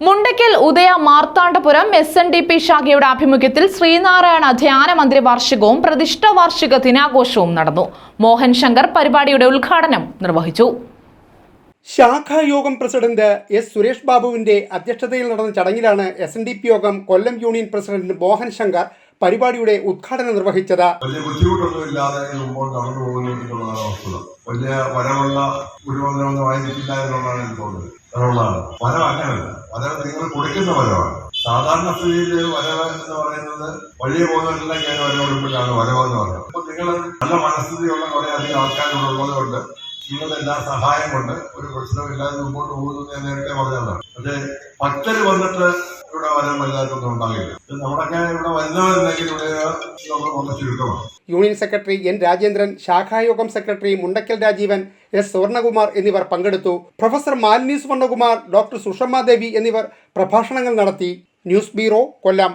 Mundakkal Udaya Marthandapuram S N D P ശാഖയുടെ ആഭിമുഖ്യത്തിൽ ശ്രീനാരായണ ധ്യാന മന്ദിര വാർഷികവും പ്രതിഷ്ഠ വാർഷിക ദിനാഘോഷവും നടന്നു. മോഹൻ ശങ്കർ പരിപാടിയുടെ ഉദ്ഘാടനം നിർവഹിച്ചു. ശാഖായോഗം പ്രസിഡന്റ് എസ് സുരേഷ് ബാബുവിന്റെ അധ്യക്ഷതയിൽ നടന്ന ചടങ്ങിലാണ് എസ് യോഗം കൊല്ലം യൂണിയൻ പ്രസിഡന്റ് മോഹൻ ശങ്കർ പരിപാടിയുടെ ഉദ്ഘാടനം നിർവഹിച്ചത് വലിയ ബുദ്ധിമുട്ടൊന്നുമില്ലാതെ കൊടുക്കുന്ന സാധാരണ സ്ഥിതിയിൽ വരവ് എന്ന് പറയുന്നത് വഴിയെ പോകുന്നവരെല്ലാം ഞാൻ വരവെടുപ്പിലാണ് വരവെന്ന് പറയുന്നത്. അപ്പൊ നിങ്ങൾ നല്ല മനസ്ഥിതിയുള്ള കുറെ അധികം ആൾക്കാരുള്ളത് ഉള്ളതുകൊണ്ട് നിങ്ങളുടെ എല്ലാ സഹായം കൊണ്ട് ഒരു പ്രശ്നമില്ലാതെ മുമ്പോട്ട് പോകുന്നു എന്ന് ഞാൻ നേരത്തെ പറഞ്ഞതാണ്. പക്ഷേ ഭക്തർ വന്നിട്ട് ഇവിടെ ഇവിടെ നമ്മൾ യൂണിയൻ സെക്രട്ടറി എൻ രാജേന്ദ്രൻ ശാഖായോഗം സെക്രട്ടറി മുണ്ടക്കൽ രാജീവൻ എസ് സുവർണകുമാർ എന്നിവർ പങ്കെടുത്തു. പ്രൊഫസർ മാലിനി സുവർണകുമാർ ഡോക്ടർ സുഷമ്മ ദേവി എന്നിവർ പ്രഭാഷണങ്ങൾ നടത്തി. News bureau Kollam.